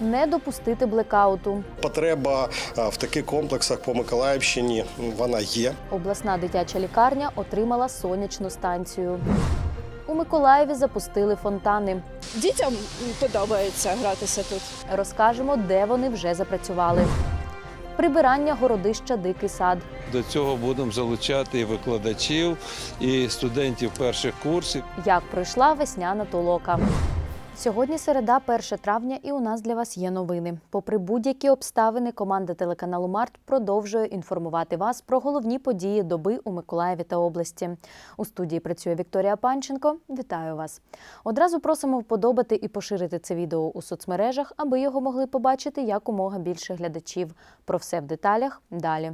Не допустити блекауту. Потреба е, в таких комплексах по Миколаївщині вона є. Обласна дитяча лікарня отримала сонячну станцію. У Миколаєві запустили фонтани. Дітям подобається гратися тут. Розкажемо, де вони вже запрацювали. Прибирання городища Дикий сад. До цього будемо залучати і викладачів, і студентів перших курсів. Як пройшла весняна толока. Сьогодні середа, 1 травня, і у нас для вас є новини. Попри будь-які обставини, команда телеканалу Март продовжує інформувати вас про головні події доби у Миколаєві та області. У студії працює Вікторія Панченко. Вітаю вас! Одразу просимо вподобати і поширити це відео у соцмережах, аби його могли побачити якомога більше глядачів. Про все в деталях далі.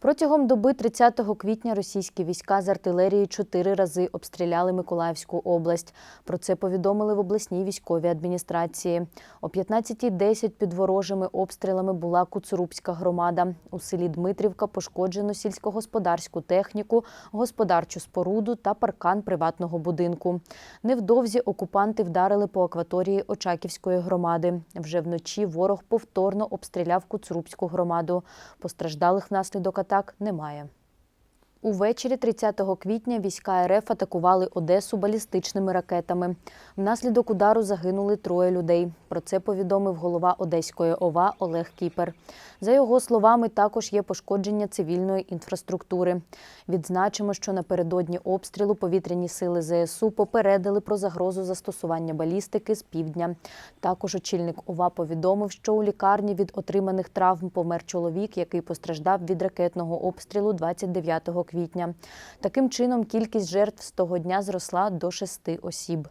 Протягом доби 30 квітня російські війська з артилерії чотири рази обстріляли Миколаївську область. Про це повідомили в обласній військовій адміністрації. О 15.10 під ворожими обстрілами була Куцурубська громада. У селі Дмитрівка пошкоджено сільськогосподарську техніку, господарчу споруду та паркан приватного будинку. Невдовзі окупанти вдарили по акваторії Очаківської громади. Вже вночі ворог повторно обстріляв Куцурубську громаду. Постраждалих внаслідок атак немає. Увечері 30 квітня війська РФ атакували Одесу балістичними ракетами. Внаслідок удару загинули троє людей. Про це повідомив голова Одеської ОВА Олег Кіпер. За його словами, також є пошкодження цивільної інфраструктури. Відзначимо, що напередодні обстрілу повітряні сили ЗСУ попередили про загрозу застосування балістики з півдня. Також очільник ОВА повідомив, що у лікарні від отриманих травм помер чоловік, який постраждав від ракетного обстрілу 29 квітня. Таким чином, кількість жертв з того дня зросла до шести осіб.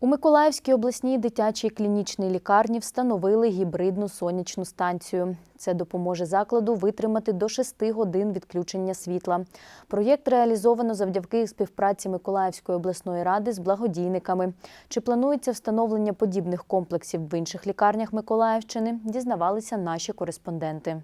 У Миколаївській обласній дитячій клінічній лікарні встановили гібридну сонячну станцію. Це допоможе закладу витримати до 6 годин відключення світла. Проєкт реалізовано завдяки співпраці Миколаївської обласної ради з благодійниками. Чи планується встановлення подібних комплексів в інших лікарнях Миколаївщини? Дізнавалися наші кореспонденти.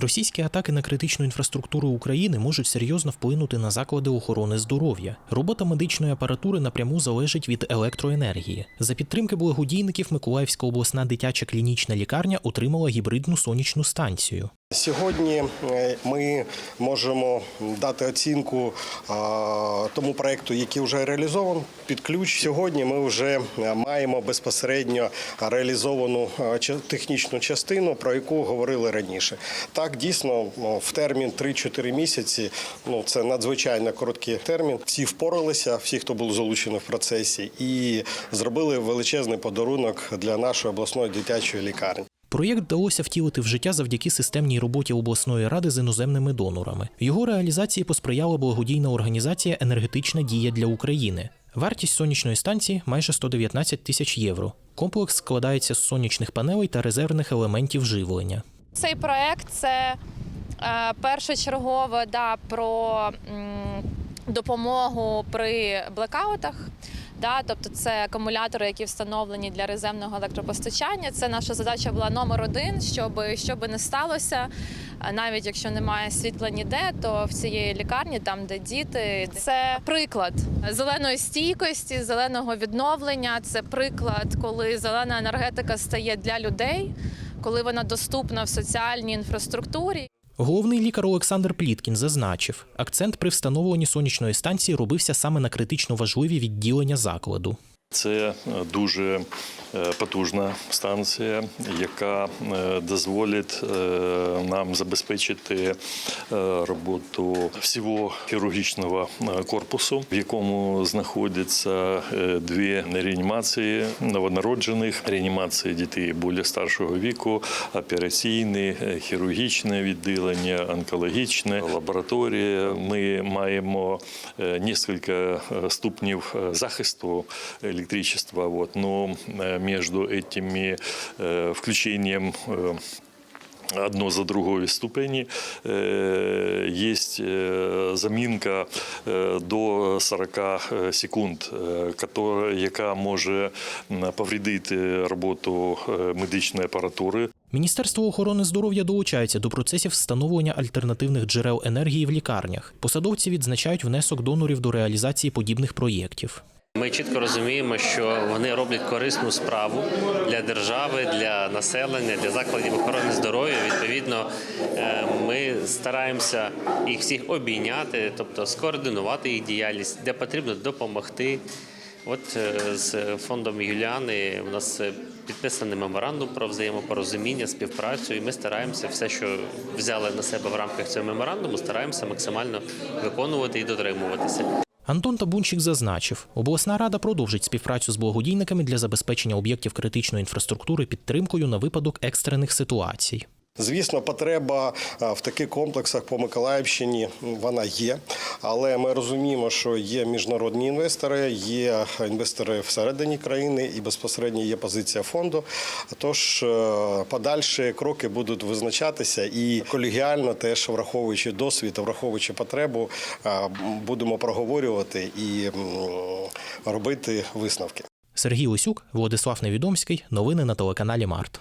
Російські атаки на критичну інфраструктуру України можуть серйозно вплинути на заклади охорони здоров'я. Робота медичної апаратури напряму залежить від електроенергії. За підтримки благодійників Миколаївська обласна дитяча клінічна лікарня отримала гібридну сонячну станцію. Сьогодні е, ми можемо дати оцінку тому проекту, який вже реалізований під ключ. Сьогодні ми вже е, маємо безпосередньо реалізовану е, технічну частину, про яку говорили раніше. Так, дійсно, ну, в термін 3-4 місяці. Ну це надзвичайно короткий термін. Всі впоралися, всі, хто був залучений в процесі, і зробили величезний подарунок для нашої обласної дитячої лікарні. Проєкт вдалося втілити в життя завдяки системній роботі обласної ради з іноземними донорами. Його реалізації посприяла благодійна організація Енергетична дія для України. Вартість сонячної станції майже 119 тисяч євро. Комплекс складається з сонячних панелей та резервних елементів живлення. Цей проект це е, першочергово да, про допомогу при блекаутах. Да, тобто це акумулятори, які встановлені для резервного електропостачання. Це наша задача була номер один, щоб що би не сталося, навіть якщо немає світла ніде, то в цієї лікарні, там де діти, це приклад зеленої стійкості, зеленого відновлення. Це приклад, коли зелена енергетика стає для людей, коли вона доступна в соціальній інфраструктурі. Головний лікар Олександр Пліткін зазначив, акцент при встановленні сонячної станції робився саме на критично важливі відділення закладу. Це е, дуже е, потужна станція, яка е, дозволить нам забезпечити роботу всього хірургічного корпусу, в якому знаходяться дві реанімації новонароджених, реанімації дітей більш старшого віку, операційне, хірургічне відділення, онкологічне лабораторія. Ми маємо кілька ступнів захисту электричества. Вот. Но э, между этими э, включением э, одно за другої ступені э, есть э, замінка э, до 40 секунд, э, котора- яка може м, повредити роботу е, медичної апаратури. Міністерство охорони здоров'я долучається до процесів встановлення альтернативних джерел енергії в лікарнях. Посадовці відзначають внесок донорів до реалізації подібних проєктів. Ми чітко розуміємо, що вони роблять корисну справу для держави, для населення, для закладів охорони здоров'я. Відповідно, е, ми стараємося їх всіх обійняти, тобто скоординувати їх діяльність, де потрібно допомогти. От е, з фондом Юліани у нас підписаний меморандум про взаємопорозуміння, співпрацю, і ми стараємося все, що взяли на себе в рамках цього меморандуму, стараємося максимально виконувати і дотримуватися. Антон Табунчик зазначив, обласна рада продовжить співпрацю з благодійниками для забезпечення об'єктів критичної інфраструктури підтримкою на випадок екстрених ситуацій. Звісно, потреба в таких комплексах по Миколаївщині вона є, але ми розуміємо, що є міжнародні інвестори, є інвестори всередині країни і безпосередньо є позиція фонду. Тож е, подальші кроки будуть визначатися і колегіально, теж враховуючи досвід, враховуючи потребу, будемо проговорювати і робити висновки. Сергій Осюк, Владислав Невідомський. Новини на телеканалі Март.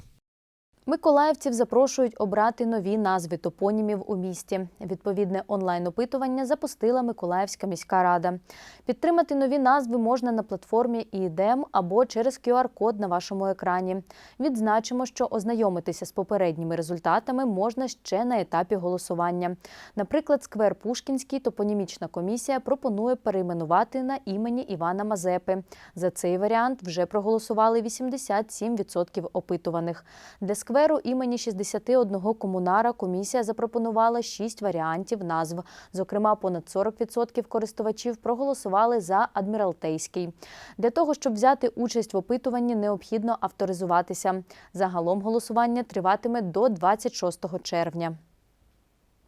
Миколаївців запрошують обрати нові назви топонімів у місті. Відповідне онлайн-опитування запустила Миколаївська міська рада. Підтримати нові назви можна на платформі «ІДЕМ» або через QR-код на вашому екрані. Відзначимо, що ознайомитися з попередніми результатами можна ще на етапі голосування. Наприклад, сквер Пушкінський топонімічна комісія пропонує перейменувати на імені Івана Мазепи. За цей варіант вже проголосували 87% опитуваних. Для скверу імені 61 комунара комісія запропонувала шість варіантів назв. Зокрема, понад 40% користувачів проголосували за Адміралтейський. Для того, щоб взяти участь в опитуванні, необхідно авторизуватися. Загалом голосування триватиме до 26 червня.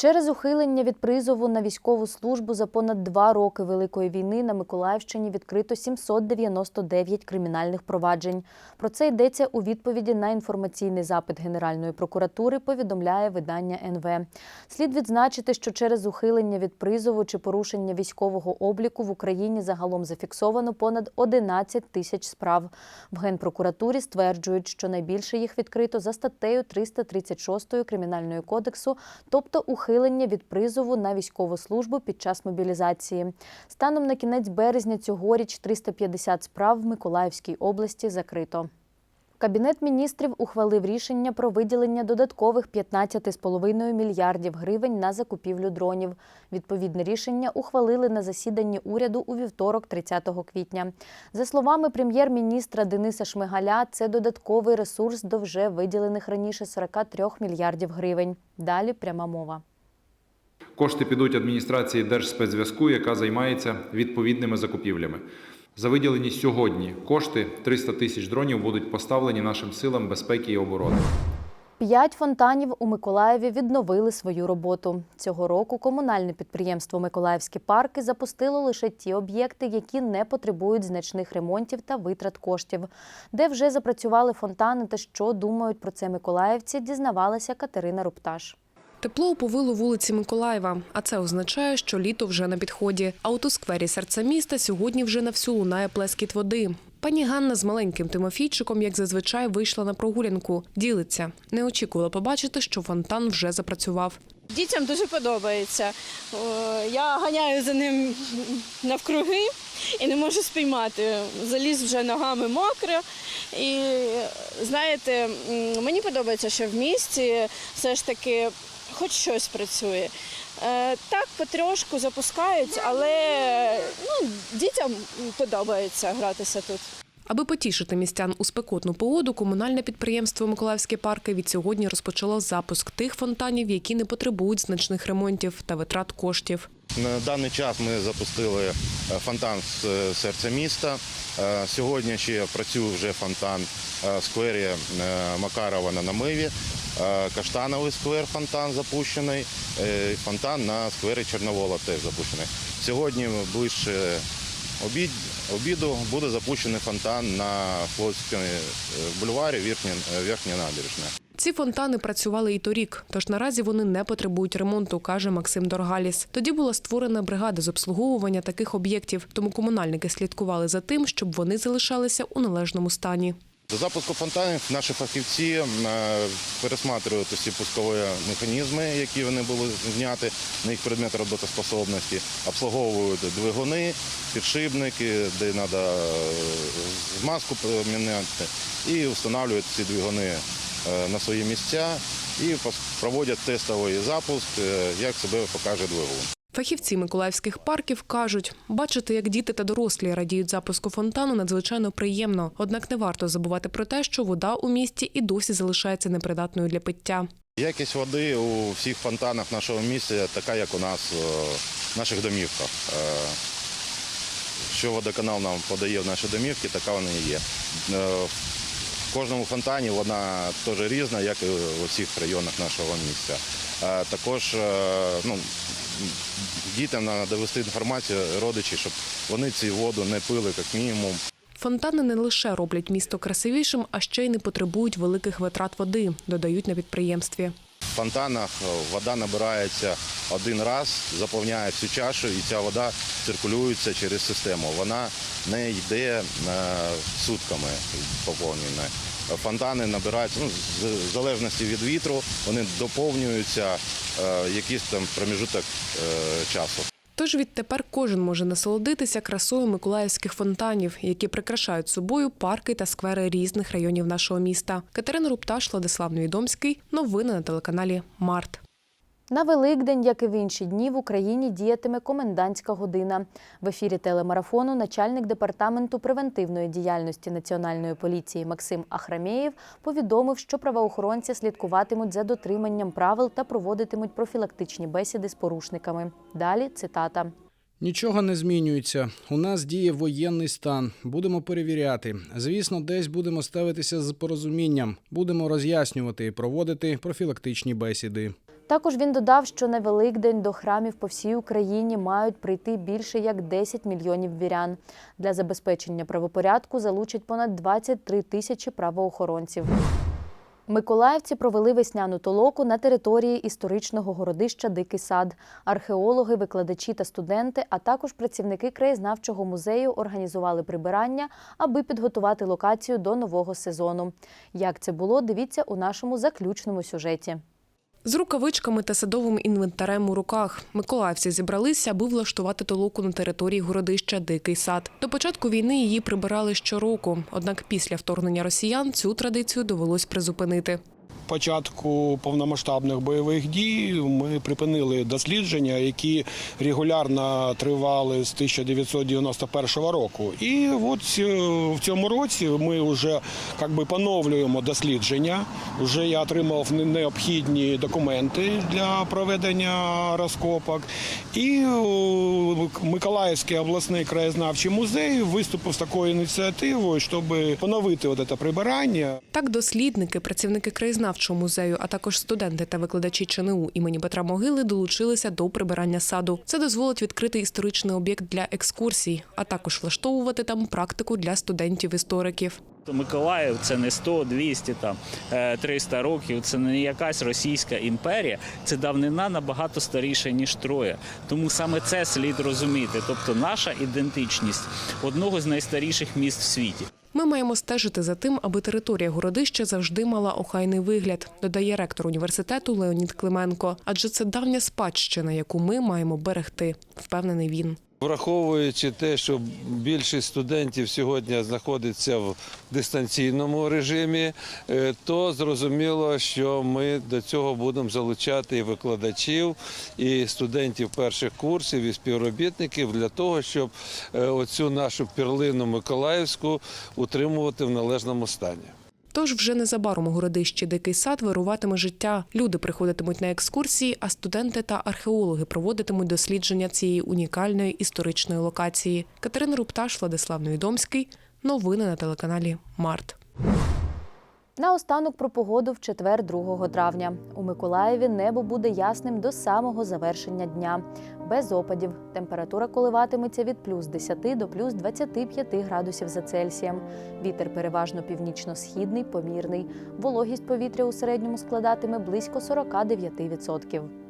Через ухилення від призову на військову службу за понад два роки Великої війни на Миколаївщині відкрито 799 кримінальних проваджень. Про це йдеться у відповіді на інформаційний запит Генеральної прокуратури, повідомляє видання НВ. Слід відзначити, що через ухилення від призову чи порушення військового обліку в Україні загалом зафіксовано понад 11 тисяч справ. В Генпрокуратурі стверджують, що найбільше їх відкрито за статтею 336 Кримінального кодексу, тобто ухилення від призову на військову службу під час мобілізації. Станом на кінець березня цьогоріч 350 справ в Миколаївській області закрито. Кабінет міністрів ухвалив рішення про виділення додаткових 15,5 мільярдів гривень на закупівлю дронів. Відповідне рішення ухвалили на засіданні уряду у вівторок, 30 квітня. За словами прем'єр-міністра Дениса Шмигаля, це додатковий ресурс до вже виділених раніше 43 мільярдів гривень. Далі пряма мова. Кошти підуть адміністрації Держспецзв'язку, яка займається відповідними закупівлями. За виділені сьогодні кошти 300 тисяч дронів будуть поставлені нашим силам безпеки і оборони. П'ять фонтанів у Миколаєві відновили свою роботу. Цього року комунальне підприємство Миколаївські парки запустило лише ті об'єкти, які не потребують значних ремонтів та витрат коштів. Де вже запрацювали фонтани та що думають про це миколаївці, дізнавалася Катерина Рупташ. Тепло оповило вулиці Миколаєва, а це означає, що літо вже на підході. А от у сквері серця міста сьогодні вже на всю лунає плескіт води. Пані Ганна з маленьким Тимофійчиком, як зазвичай, вийшла на прогулянку. Ділиться. Не очікувала побачити, що фонтан вже запрацював. Дітям дуже подобається. Я ганяю за ним навкруги і не можу спіймати. Заліз вже ногами мокре. І знаєте, мені подобається, що в місті все ж таки хоч щось працює. Е, Так, потрошку запускають, але ну, дітям подобається гратися тут. Аби потішити містян у спекотну погоду, комунальне підприємство Миколаївські парки від сьогодні розпочало запуск тих фонтанів, які не потребують значних ремонтів та витрат коштів. На даний час ми запустили е, фонтан з е, серця міста. Сьогодні ще працює вже фонтан в сквері Макарова на Намиві. Е, Каштановий сквер фонтан запущений. е, Фонтан на сквері Чорновола теж запущений. Сьогодні ближче обід, обіду буде запущений фонтан на Флотському бульварі Верхня, набережна. Ці фонтани працювали і торік, тож наразі вони не потребують ремонту, каже Максим Доргаліс. Тоді була створена бригада з обслуговування таких об'єктів, тому комунальники слідкували за тим, щоб вони залишалися у належному стані. До запуску фонтанів наші фахівці е, пересматривають усі пускові механізми, які вони були зняті, на їх предмет роботоспособності, обслуговують двигуни, підшипники, де треба змазку поміняти, і встановлюють ці двигуни е, на свої місця. І проводять тестовий запуск, е, як себе покаже двигун. Фахівці миколаївських парків кажуть, бачити, як діти та дорослі радіють запуску фонтану, надзвичайно приємно. Однак не варто забувати про те, що вода у місті і досі залишається непридатною для пиття. Якість води у всіх фонтанах нашого міста така, як у нас е, в наших домівках. Е, Що водоканал нам подає в наші домівки, така вона і є. Е, В кожному фонтані вона теж різна, як і у всіх районах нашого міста. Також ну, дітям треба довести інформацію родичі, щоб вони цю воду не пили, як мінімум. Фонтани не лише роблять місто красивішим, а ще й не потребують великих витрат води, додають на підприємстві. В фонтанах е, вода набирається один раз, заповняє всю чашу, і ця вода циркулюється через систему. Вона не йде е, сутками поповнена. Фонтани набираються, ну, в залежності від вітру, вони доповнюються е, якийсь там проміжуток е, часу. Тож відтепер кожен може насолодитися красою миколаївських фонтанів, які прикрашають собою парки та сквери різних районів нашого міста. Катерина Рупташ, Владислав Невідомський. Новини на телеканалі Март. На Великдень, як і в інші дні, в Україні діятиме комендантська година. В ефірі телемарафону начальник департаменту превентивної діяльності Національної поліції Максим Ахрамєєв повідомив, що правоохоронці слідкуватимуть за дотриманням правил та проводитимуть профілактичні бесіди з порушниками. Далі цитата. Нічого не змінюється. У нас діє воєнний стан. Будемо перевіряти. Звісно, десь будемо ставитися з порозумінням. Будемо роз'яснювати і проводити профілактичні бесіди. Також він додав, що на Великдень до храмів по всій Україні мають прийти більше як 10 мільйонів вірян. Для забезпечення правопорядку залучать понад 23 тисячі правоохоронців. Миколаївці провели весняну толоку на території історичного городища Дикий сад. Археологи, викладачі та студенти, а також працівники краєзнавчого музею організували прибирання, аби підготувати локацію до нового сезону. Як це було, дивіться у нашому заключному сюжеті. З рукавичками та садовим інвентарем у руках миколаївці зібралися, аби влаштувати толоку на території городища Дикий сад. До початку війни її прибирали щороку. Однак після вторгнення росіян цю традицію довелось призупинити. Початку повномасштабних бойових дій ми припинили дослідження, які регулярно тривали з 1991 року. І от е, в цьому році ми вже би поновлюємо дослідження. Вже я отримав необхідні документи для проведення розкопок. І е, Миколаївський обласний краєзнавчий музей виступив з такою ініціативою, щоб поновити це прибирання. Так, дослідники, працівники краєзнавчого музею, а також студенти та викладачі ЧНУ імені Петра Могили долучилися до прибирання саду. Це дозволить відкрити історичний об'єкт для екскурсій, а також влаштовувати там практику для студентів-істориків. Миколаїв це не 100, 200, там, е, 300 років, це не якась російська імперія, це давнина набагато старіша, ніж Троя. Тому саме це слід розуміти. Тобто наша ідентичність одного з найстаріших міст в світі. Ми маємо стежити за тим, аби територія городища завжди мала охайний вигляд, додає ректор університету Леонід Клименко. Адже це давня спадщина, яку ми маємо берегти, впевнений він. Враховуючи те, що більшість студентів сьогодні знаходиться в дистанційному режимі, е, то зрозуміло, що ми до цього будемо залучати і викладачів, і студентів перших курсів, і співробітників для того, щоб е, оцю нашу перлину Миколаївську утримувати в належному стані. Тож вже незабаром у городищі Дикий сад вируватиме життя. Люди приходитимуть на екскурсії, а студенти та археологи проводитимуть дослідження цієї унікальної історичної локації. Катерина Рупташ, Владислав Невідомський. Новини на телеканалі Март. Наостанок про погоду в четвер 2 травня. У Миколаєві небо буде ясним до самого завершення дня. Без опадів. Температура коливатиметься від плюс 10 до плюс 25 градусів за Цельсієм. Вітер переважно північно-східний, помірний. Вологість повітря у середньому складатиме близько 49%.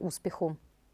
успіху.